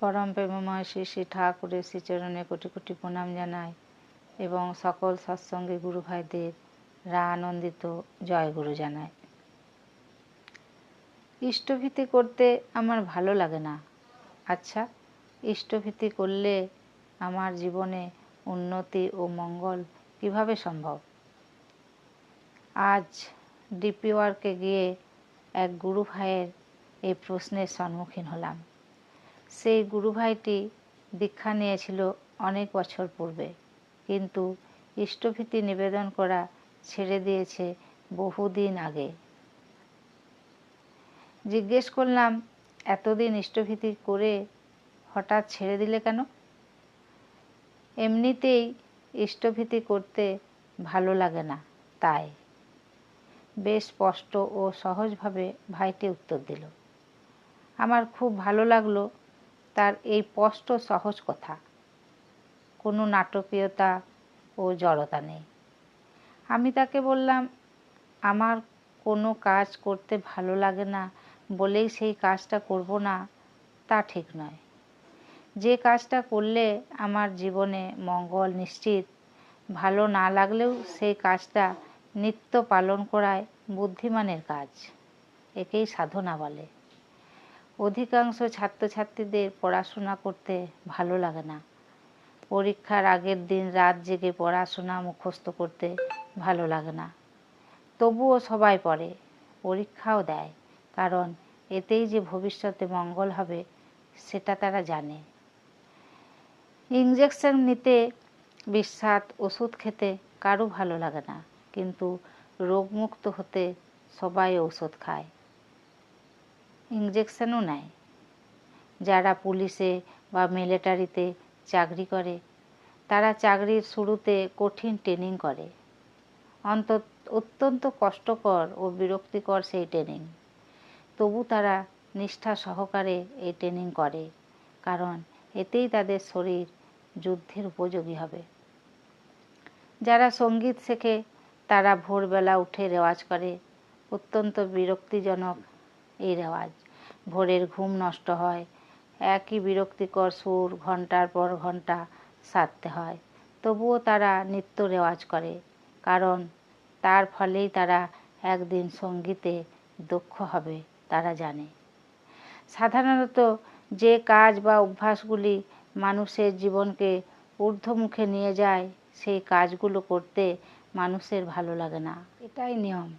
পরম প্রেমময় শ্রী শ্রী ঠাকুরের শ্রীচরণে কোটি কোটি প্রণাম জানাই এবং সকল সৎসঙ্গে গুরু ভাইদের রা আনন্দিত জয় গুরু জানাই। ইষ্টভীতি করতে আমার ভালো লাগে না। আচ্ছা ইষ্টভীতি করলে আমার জীবনে উন্নতি ও মঙ্গল কীভাবে সম্ভব? আজ ডিপি ওয়ার্কে গিয়ে এক গুরু ভাইয়ের এই প্রশ্নের সম্মুখীন হলাম। সেই গুরুভাইটি দীক্ষা নিয়েছিল অনেক বছর পূর্বে। কিন্তু ইষ্টভীতি নিবেদন করা ছেড়ে দিয়েছে বহুদিন আগে। জিজ্ঞেস করলাম, এতদিন ইষ্টভীতি করে হঠাৎ ছেড়ে দিলে কেন? এমনিতেই ইষ্টভীতি করতে ভালো লাগে না, তাই। বেশ স্পষ্ট ও সহজভাবে ভাইটি উত্তর দিল। আমার খুব ভালো লাগল তার এই স্পষ্ট সহজ কথা। কোনো নাটকীয়তা ও জড়তা নেই। আমি তাকে বললাম, আমার কোনো কাজ করতে ভালো লাগে না বলেই সেই কাজটা করব না, তা ঠিক নয়। যে কাজটা করলে আমার জীবনে মঙ্গল নিশ্চিত, ভালো না লাগলেও সেই কাজটা নিত্য পালন করায় বুদ্ধিমানের কাজ। একেই সাধনা বলে। অধিকাংশ ছাত্রছাত্রীদের পড়াশোনা করতে ভালো লাগে না। পরীক্ষার আগের দিন রাত জেগে পড়াশোনা মুখস্থ করতে ভালো লাগে না। তবুও সবাই পড়ে, পরীক্ষাও দেয়, কারণ এতেই যে ভবিষ্যতে মঙ্গল হবে সেটা তারা জানে। ইঞ্জেকশন নিতে বিস্বাদ ওষুধ খেতে কারও ভালো লাগে না, কিন্তু রোগমুক্ত হতে সবাই ঔষধ খায়। ইঞ্জেকশনও নেয়। যারা পুলিশে বা মিলিটারিতে চাকরি করে, তারা চাকরির শুরুতে কঠিন ট্রেনিং করে। অন্ত অত্যন্ত কষ্টকর ও বিরক্তিকর সেই ট্রেনিং তবু তারা নিষ্ঠা সহকারে এই ট্রেনিং করে, কারণ এতেই তাদের শরীর যুদ্ধের উপযোগী হবে। যারা সংগীত শেখে, তারা ভোরবেলা উঠে রেওয়াজ করে, অত্যন্ত বিরক্তিজনক এই রেওয়াজ। ভোরের ঘুম নষ্ট হয়। একই বিরক্তিকর সুর ঘণ্টার পর ঘণ্টা সারতে হয়। তবুও তারা নিত্য রেওয়াজ করে, কারণ তার ফলেই তারা একদিন সঙ্গীতে দক্ষ হবে, তারা জানে। সাধারণত যে কাজ বা অভ্যাসগুলি মানুষের জীবনকে ঊর্ধ্বমুখে নিয়ে যায়, সেই কাজগুলো করতে মানুষের ভালো লাগে না। এটাই নিয়ম।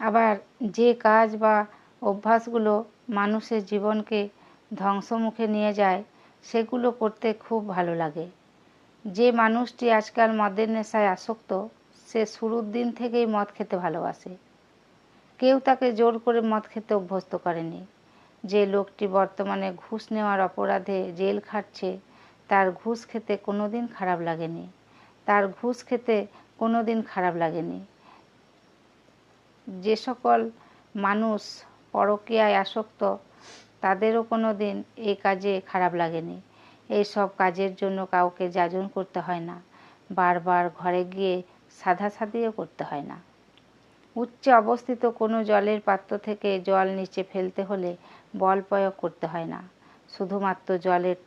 আবার যে কাজ বা অভ্যাসগুলো মানুষের জীবনকে ধ্বংসমুখে নিয়ে যায়, সেগুলো করতে খুব ভালো লাগে। যে মানুষটি আজকাল মদের নেশায় আসক্ত, সে শুরুর দিন থেকেই মদ খেতে ভালোবাসে। কেউ তাকে জোর করে মদ খেতে অভ্যস্ত করেনি। যে লোকটি বর্তমানে ঘুষ নেওয়ার অপরাধে জেল খাটছে, তার ঘুষ খেতে কোনো দিন খারাপ লাগেনি। তার ঘুষ খেতে কোনো দিন খারাপ লাগেনি। যে সকল মানুষ পরকীয়ায় আসক্ত, তাদেরও কোনো দিন এই কাজে খারাপ লাগেনি। এই সব কাজের জন্য কাউকে যাজন করতে হয় না। বারবার ঘরে গিয়ে সাধা সাদিও করতে হয় না। উচ্চে অবস্থিত কোনো জলের পাত্র থেকে জল নিচে ফেলতে হলে বল প্রয়োগ করতে হয় না। শুধুমাত্র জলের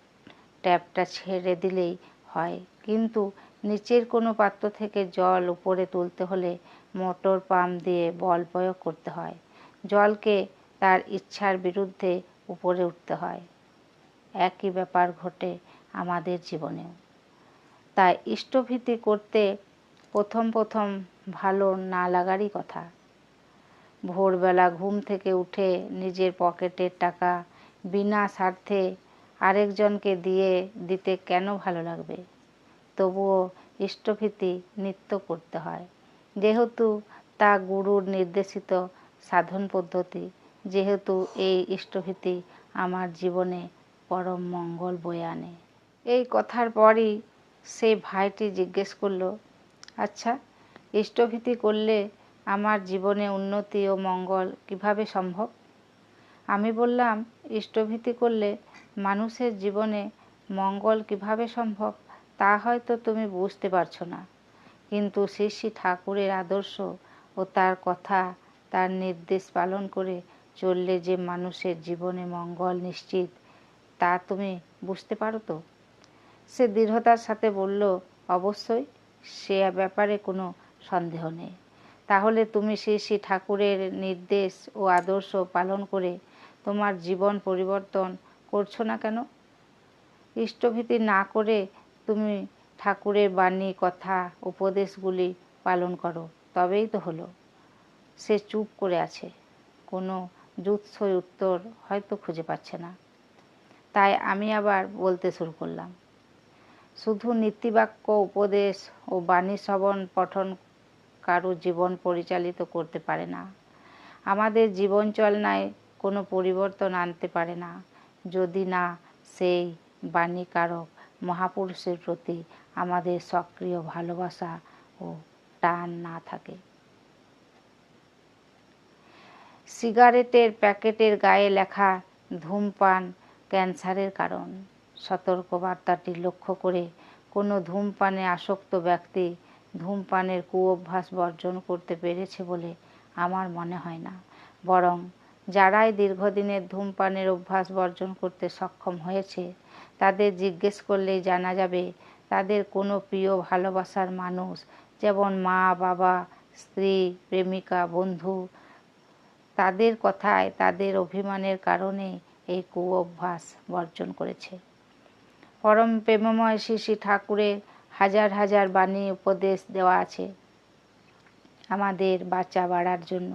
ট্যাপটা ছেড়ে দিলেই হয়। কিন্তু নিচের কোনো পাত্র থেকে জল উপরে তুলতে হলে মোটর পাম্প দিয়ে বল প্রয়োগ করতে হয়। জলকে তার ইচ্ছার বিরুদ্ধে উপরে উঠতে হয়। একই ব্যাপার ঘটে আমাদের জীবনেও। তাই ইষ্টভীতি করতে প্রথম প্রথম ভালো না লাগারই কথা। ভোরবেলা ঘুম থেকে উঠে নিজের পকেটের টাকা বিনা স্বার্থে আরেকজনকে দিয়ে দিতে কেন ভালো লাগবে? তবুও ইষ্টভীতি নিত্য করতে হয়। যেহেতু তা গুরুর নির্দেশিত সাধন পদ্ধতি যেহেতু এই ইষ্টভীতি আমার জীবনে পরম মঙ্গল বয়ে আনে। এই কথার পরই সেই ভাইটি জিজ্ঞেস করল আচ্ছা ইষ্টভীতি করলে আমার জীবনে উন্নতি ও মঙ্গল কীভাবে সম্ভব? আমি বললাম, ইষ্টভীতি করলে মানুষের জীবনে মঙ্গল কীভাবে সম্ভব তা হয়তো তুমি বুঝতে পারছ না। কিন্তু শ্রী শ্রী ঠাকুরের আদর্শ ও তার কথা, তার নির্দেশ পালন করে চললে যে মানুষের জীবনে মঙ্গল নিশ্চিত, তা তুমি বুঝতে পারো তো? সে দৃঢ়তার সাথে বলল, অবশ্যই, সে ব্যাপারে কোনো সন্দেহ নেই। তাহলে তুমি শ্রী শ্রী ঠাকুরের নির্দেশ ও আদর্শ পালন করে তোমার জীবন পরিবর্তন করছ না কেন? ইষ্টভীতি না করে তুমি ঠাকুরের বাণী, কথা, উপদেশগুলি পালন করো, তবেই তো হলো। সে চুপ করে আছে, কোনো জুৎসই উত্তর হয়তো খুঁজে পাচ্ছে না। তাই আমি আবার বলতে শুরু করলাম। শুধু নীতিবাক্য, উপদেশ ও বাণী শ্রবণ, পঠন কারও জীবন পরিচালিত করতে পারে না। আমাদের জীবন চলনায় কোনো পরিবর্তন আনতে পারে না। যদি না, সেই বাণীকারক মহাপুরুষের প্রতি আমাদের সক্রিয় ভালোবাসা ও টান না থাকে। সিগারেটের প্যাকেটের গায়ে লেখা ধূমপান ক্যান্সারের কারণ। সতর্কবার্তাটি লক্ষ্য করে কোনো ধূমপানে আসক্ত ব্যক্তি ধূমপানের কুঅভ্যাস বর্জন করতে পেরেছে বলে আমার মনে হয় না। বরং যারাই দীর্ঘদিনের ধূমপানের অভ্যাস বর্জন করতে সক্ষম হয়েছে, তাদের জিজ্ঞেস করলেই জানা যাবে তাদের কোনো প্রিয় ভালোবাসার মানুষ যেমন মা, বাবা, স্ত্রী, প্রেমিকা, বন্ধু তাদের কথায়, তাদের অভিমানের কারণে এই কুঅভ্যাস বর্জন করেছে। পরম প্রেমময় শ্রী শ্রী ঠাকুরের হাজার হাজার বাণী উপদেশ দেওয়া আছে আমাদের বাচ্চা বাড়ার জন্য।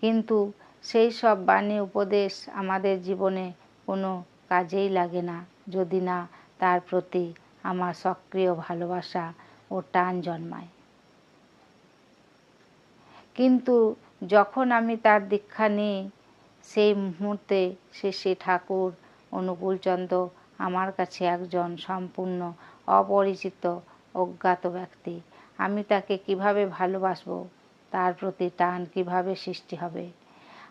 কিন্তু সেই সব বাণী উপদেশ আমাদের জীবনে কোনো কাজেই লাগে না, যদি না তার প্রতি আমার সক্রিয় ভালোবাসা ও টান জন্মায়। কিন্তু যখন আমি তার দীক্ষা নিই, সেই মুহূর্তে শ্রী শ্রী ঠাকুর অনুকূলচন্দ্র আমার কাছে একজন সম্পূর্ণ অপরিচিত অজ্ঞাত ব্যক্তি। আমি তাকে কীভাবে ভালোবাসবো, তার প্রতি টান কীভাবে সৃষ্টি হবে?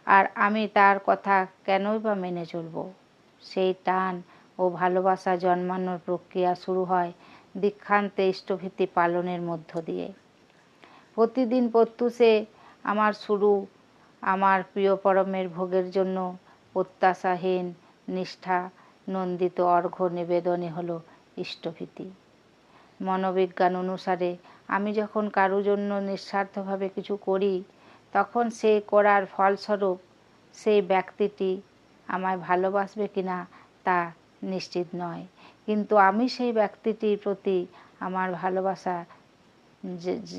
আর আমি তার কথা কেনই বা মেনে চলব? সেই টান ও ভালোবাসা জন্মানোর প্রক্রিয়া শুরু হয় দীক্ষান্তে ইষ্টভীতি পালনের মধ্য দিয়ে। প্রতিদিন প্রত্যুষে আমার শুরু। আমার প্রিয় পরমের ভোগের জন্য প্রত্যাশাহীন, নিষ্ঠা, নন্দিত, অর্ঘ্য নিবেদনই হলো ইষ্টভীতি। মনোবিজ্ঞান অনুসারে আমি যখন কারও জন্য নিঃস্বার্থভাবে কিছু করি, তখন সেই করার ফলস্বরূপ সেই ব্যক্তিটি আমায় ভালোবাসবে কিনা তা নিশ্চিত নয়। কিন্তু আমি সেই ব্যক্তিটির প্রতি আমার ভালোবাসা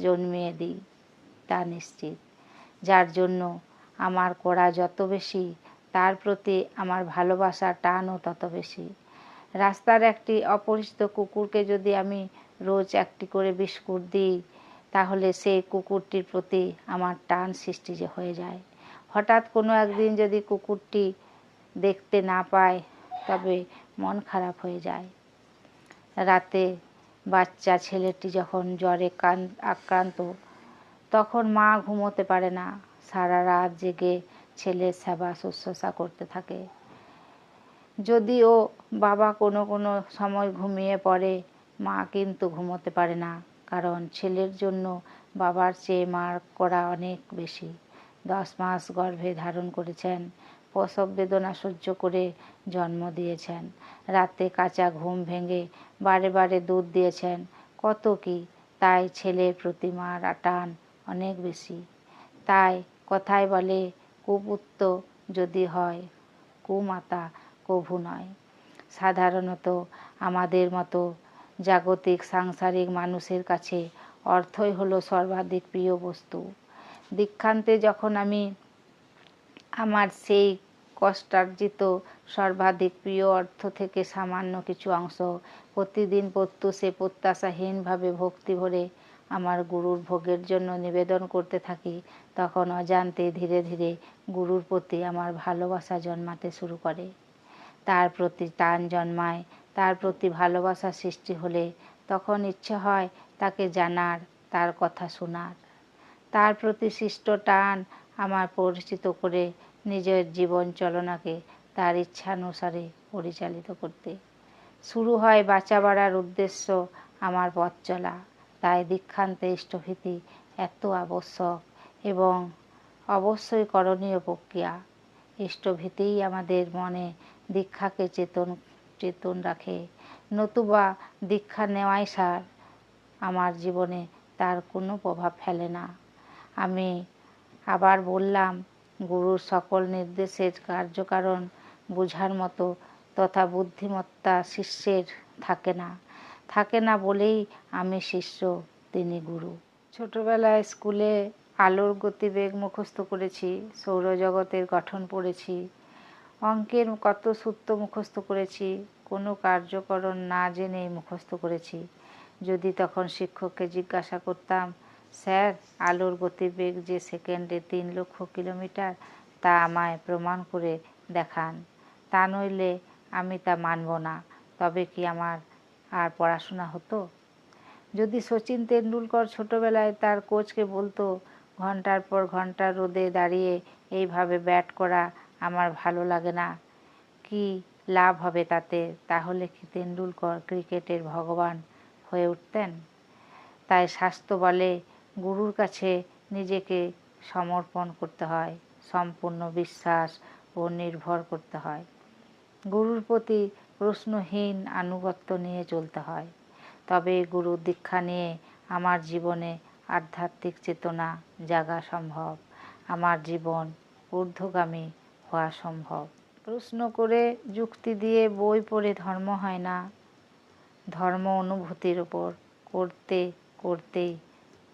জন্মিয়ে দিই তা নিশ্চিত। যার জন্য আমার করা যত বেশি, তার প্রতি আমার ভালোবাসা টানও তত বেশি। রাস্তার একটি অপরিচিত কুকুরকে যদি আমি রোজ একটি করে বিস্কুট দিই, তাহলে সেই কুকুরটির প্রতি আমার টান সৃষ্টি যে হয়ে যায়। হঠাৎ কোনো একদিন যদি কুকুরটি দেখতে না পায়, তবে মন খারাপ হয়ে যায়। রাতে বাচ্চা ছেলেটি যখন জ্বরে কান আক্রান্ত তখন মা ঘুমোতে পারে না। সারা রাত জেগে ছেলের সেবা শুশ্রূষা করতে থাকে। যদিও বাবা কোনো কোনো সময় ঘুমিয়ে পড়ে, মা কিন্তু ঘুমোতে পারে না, কারণ ছেলের জন্য বাবার চেয়ে মার করা অনেক বেশি। দশ মাস গর্ভে ধারণ করেছেন, প্রসব বেদনা সহ্য করে জন্ম দিয়েছেন, রাতে কাঁচা ঘুম ভেঙে বারে বারে দুধ দিয়েছেন। কত কি, তাই ছেলের প্রতি মার টান অনেক বেশি। তাই কথায় বলে কুপুত্র যদি হয়, কুমাতা কভু নয়। সাধারণত আমাদের মতো জাগতিক, সাংসারিক মানুষের কাছে অর্থই হলো সর্বাধিক প্রিয় বস্তু। দীক্ষান্তে যখন আমি আমার সেই কষ্টার্জিত, সর্বাধিক প্রিয় অর্থ থেকে সামান্য কিছু অংশ প্রতিদিন প্রত্যুষে প্রত্যাশাহীনভাবে ভক্তি ভরে আমার গুরুর ভোগের জন্য নিবেদন করতে থাকি, তখন অজান্তে ধীরে ধীরে গুরুর প্রতি আমার ভালোবাসা জন্মাতে শুরু করে। তার প্রতি টান জন্মায়, তার প্রতি ভালোবাসা সৃষ্টি হলে তখন ইচ্ছে হয় তাকে জানার, তার কথা শোনার। তার প্রতি সৃষ্ট টান আমার পরিচিত করে নিজের জীবন চলনাকে তার ইচ্ছানুসারে পরিচালিত করতে। শুরু হয় বাঁচা বাড়ার উদ্দেশ্য আমার পথ চলা। তাই দীক্ষান্তে ইষ্টভীতি এত আবশ্যক এবং অবশ্যই করণীয় প্রক্রিয়া। ইষ্টভীতিই আমাদের মনে দীক্ষাকে চেতন চেতন রাখে। নতুবা দীক্ষা নেওয়াই সার। আমার জীবনে তার কোনো প্রভাব ফেলে না। আমি আবার বললাম, গুরুর সকল নির্দেশের কার্যকারণ বোঝার মতো তথা বুদ্ধিমত্তা শিষ্যের থাকে না। থাকে না বলেই আমি শিষ্য, তিনি গুরু। ছোটবেলায় স্কুলে আলোর গতিবেগ মুখস্থ করেছি, সৌরজগতের গঠন পড়েছি, অঙ্কের কত সূত্র মুখস্থ করেছি, কোনো কার্যকরণ না জেনেই মুখস্থ করেছি। যদি তখন শিক্ষককে জিজ্ঞাসা করতাম, স্যার, আলোর গতিবেগ যে সেকেন্ডে তিন লক্ষ কিলোমিটার, তা আমায় প্রমাণ করে দেখান। তা নইলে আমি তা মানব না। তবে কি আমার আর পড়াশোনা হতো। যদি সচিন তেন্ডুলকর ছোটবেলায় তার কোচকে বলতো, ঘণ্টার পর ঘণ্টা রোদে দাঁড়িয়ে এইভাবে ব্যাট করা আমার ভালো লাগে না। কি লাভ হবে তাতে? তাহলে কি তেন্ডুলকর ক্রিকেটের ভগবান হয়ে উঠতেন? তাই স্বাস্থ্য বলে গুরুর কাছে নিজেকে সমর্পণ করতে হয়, সম্পূর্ণ বিশ্বাস ও নির্ভর করতে হয়। গুরুর প্রতি প্রশ্নহীন আনুগত্য নিয়ে চলতে হয়। তবে গুরুর দীক্ষা নিয়ে আমার জীবনে আধ্যাত্মিক চেতনা জাগা সম্ভব। আমার জীবন ঊর্ধ্বগামী হওয়া সম্ভব। প্রশ্ন করে যুক্তি দিয়ে বই পড়ে ধর্ম হয় না। ধর্ম অনুভূতির ওপর করতে করতেই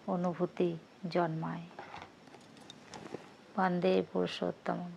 অনুভূতি জন্মায়। বন্দে পুরুষোত্তম।